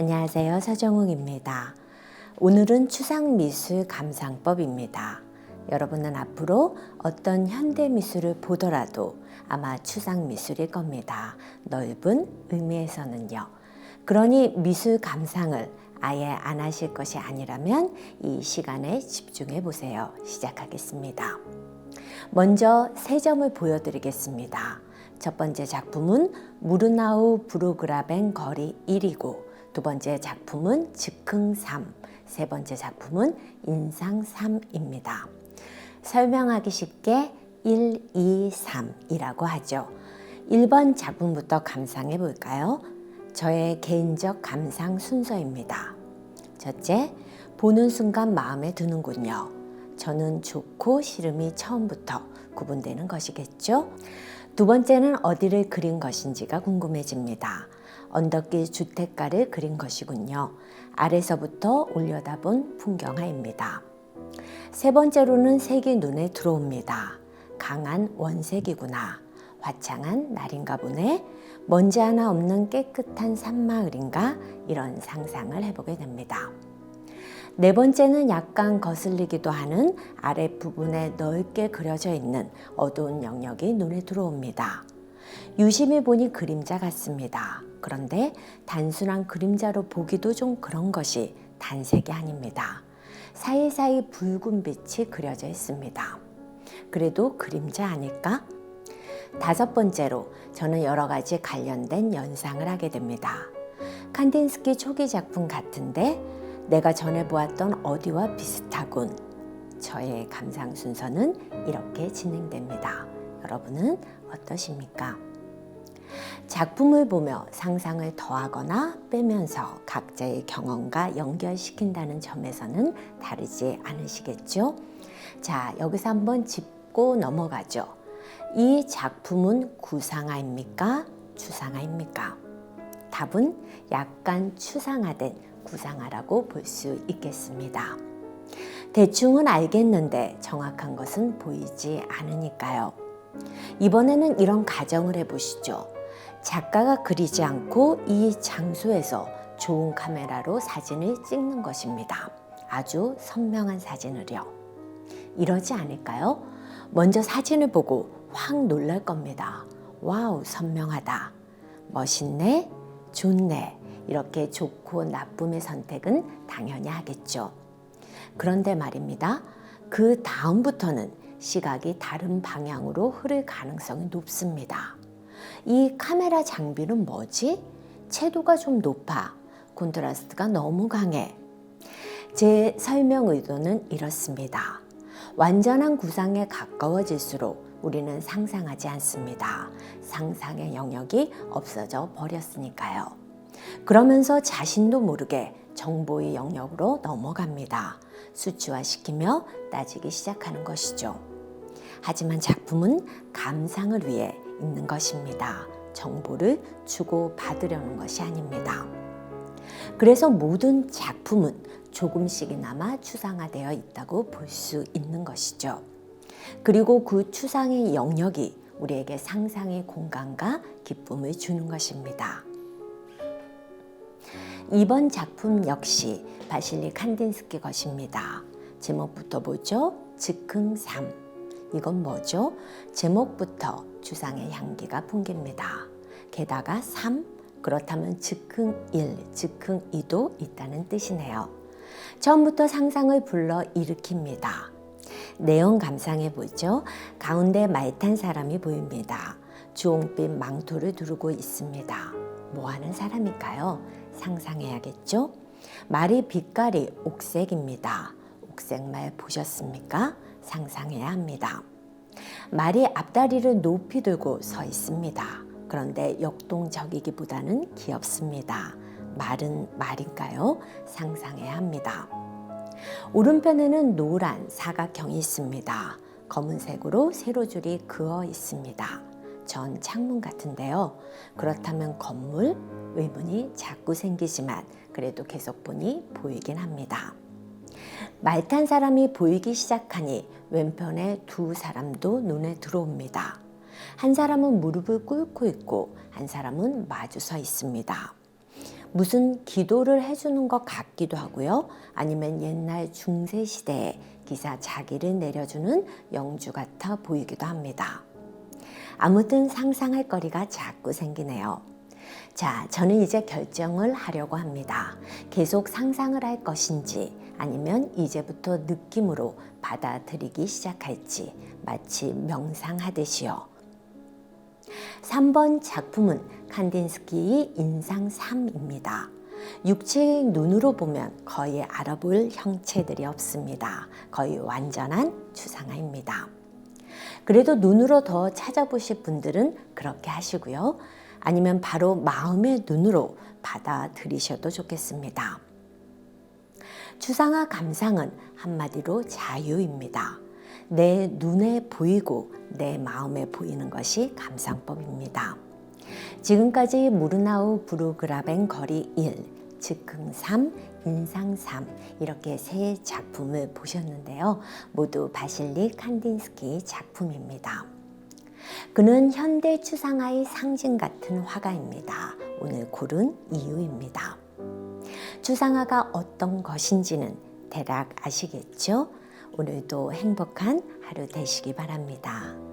안녕하세요. 서정욱입니다. 오늘은 추상미술 감상법입니다. 여러분은 앞으로 어떤 현대미술을 보더라도 아마 추상미술일 겁니다. 넓은 의미에서는요. 그러니 미술 감상을 아예 안 하실 것이 아니라면 이 시간에 집중해 보세요. 시작하겠습니다. 먼저 세 점을 보여드리겠습니다. 첫 번째 작품은 무르나우 브루그라벤 거리 1이고 두 번째 작품은 즉흥 3, 세 번째 작품은 인상 3입니다. 설명하기 쉽게 1, 2, 3이라고 하죠. 1번 작품부터 감상해 볼까요? 저의 개인적 감상 순서입니다. 첫째, 보는 순간 마음에 드는군요. 저는 좋고 싫음이 처음부터 구분되는 것이겠죠? 두 번째는 어디를 그린 것인지가 궁금해집니다. 언덕길 주택가를 그린 것이군요. 아래서부터 올려다본 풍경화입니다. 세 번째로는 색이 눈에 들어옵니다. 강한 원색이구나. 화창한 날인가 보네. 먼지 하나 없는 깨끗한 산마을인가? 이런 상상을 해보게 됩니다. 네 번째는 약간 거슬리기도 하는 아랫부분에 넓게 그려져 있는 어두운 영역이 눈에 들어옵니다. 유심히 보니 그림자 같습니다. 그런데 단순한 그림자로 보기도 좀 그런 것이 단색이 아닙니다. 사이사이 붉은 빛이 그려져 있습니다. 그래도 그림자 아닐까? 다섯 번째로 저는 여러 가지 관련된 연상을 하게 됩니다. 칸딘스키 초기 작품 같은데 내가 전에 보았던 어디와 비슷하군. 저의 감상 순서는 이렇게 진행됩니다. 여러분은 어떠십니까? 작품을 보며 상상을 더하거나 빼면서 각자의 경험과 연결시킨다는 점에서는 다르지 않으시겠죠? 자, 여기서 한번 짚고 넘어가죠. 이 작품은 구상화입니까? 추상화입니까? 답은 약간 추상화된 구상화라고 볼 수 있겠습니다. 대충은 알겠는데 정확한 것은 보이지 않으니까요. 이번에는 이런 가정을 해보시죠. 작가가 그리지 않고 이 장소에서 좋은 카메라로 사진을 찍는 것입니다. 아주 선명한 사진을요. 이러지 않을까요? 먼저 사진을 보고 확 놀랄 겁니다. 와우, 선명하다. 멋있네. 좋네. 이렇게 좋고 나쁨의 선택은 당연히 하겠죠. 그런데 말입니다. 그 다음부터는 시각이 다른 방향으로 흐를 가능성이 높습니다. 이 카메라 장비는 뭐지? 채도가 좀 높아. 콘트라스트가 너무 강해. 제 설명 의도는 이렇습니다. 완전한 구상에 가까워질수록 우리는 상상하지 않습니다. 상상의 영역이 없어져 버렸으니까요. 그러면서 자신도 모르게 정보의 영역으로 넘어갑니다. 수치화시키며 따지기 시작하는 것이죠. 하지만 작품은 감상을 위해 있는 것입니다. 정보를 주고 받으려는 것이 아닙니다. 그래서 모든 작품은 조금씩이나마 추상화되어 있다고 볼 수 있는 것이죠. 그리고 그 추상의 영역이 우리에게 상상의 공간과 기쁨을 주는 것입니다. 이번 작품 역시 바실리 칸딘스키 것입니다. 제목부터 보죠. 즉흥 3. 이건 뭐죠? 제목부터 주상의 향기가 풍깁니다. 게다가 3. 그렇다면 즉흥 1, 즉흥 2도 있다는 뜻이네요. 처음부터 상상을 불러 일으킵니다. 내용 감상해 보죠. 가운데 말탄 사람이 보입니다. 주홍빛 망토를 두르고 있습니다. 뭐 하는 사람일까요? 상상해야겠죠? 말이 빛깔이 옥색입니다. 옥색말 보셨습니까? 상상해야 합니다. 말이 앞다리를 높이 들고 서 있습니다. 그런데 역동적이기보다는 귀엽습니다. 말은 말인가요? 상상해야 합니다. 오른편에는 노란 사각형이 있습니다. 검은색으로 세로줄이 그어 있습니다. 전 창문 같은데요. 그렇다면 건물, 의문이 자꾸 생기지만 그래도 계속 보니 보이긴 합니다. 말 탄 사람이 보이기 시작하니 왼편에 두 사람도 눈에 들어옵니다. 한 사람은 무릎을 꿇고 있고 한 사람은 마주 서 있습니다. 무슨 기도를 해주는 것 같기도 하고요. 아니면 옛날 중세 시대에 기사 자기를 내려주는 영주 같아 보이기도 합니다. 아무튼 상상할 거리가 자꾸 생기네요. 자, 저는 이제 결정을 하려고 합니다. 계속 상상을 할 것인지 아니면 이제부터 느낌으로 받아들이기 시작할지 마치 명상하듯이요. 3번 작품은 칸딘스키의 인상 3입니다. 육체의 눈으로 보면 거의 알아볼 형체들이 없습니다. 거의 완전한 추상화입니다. 그래도 눈으로 더 찾아보실 분들은 그렇게 하시고요. 아니면 바로 마음의 눈으로 받아들이셔도 좋겠습니다. 추상화 감상은 한마디로 자유입니다. 내 눈에 보이고 내 마음에 보이는 것이 감상법입니다. 지금까지 무르나우 브루그라벤 거리 1, 즉흥 3, 인상 3 이렇게 세 작품을 보셨는데요. 모두 바실리 칸딘스키 작품입니다. 그는 현대 추상화의 상징 같은 화가입니다. 오늘 고른 이유입니다. 추상화가 어떤 것인지는 대략 아시겠죠? 오늘도 행복한 하루 되시기 바랍니다.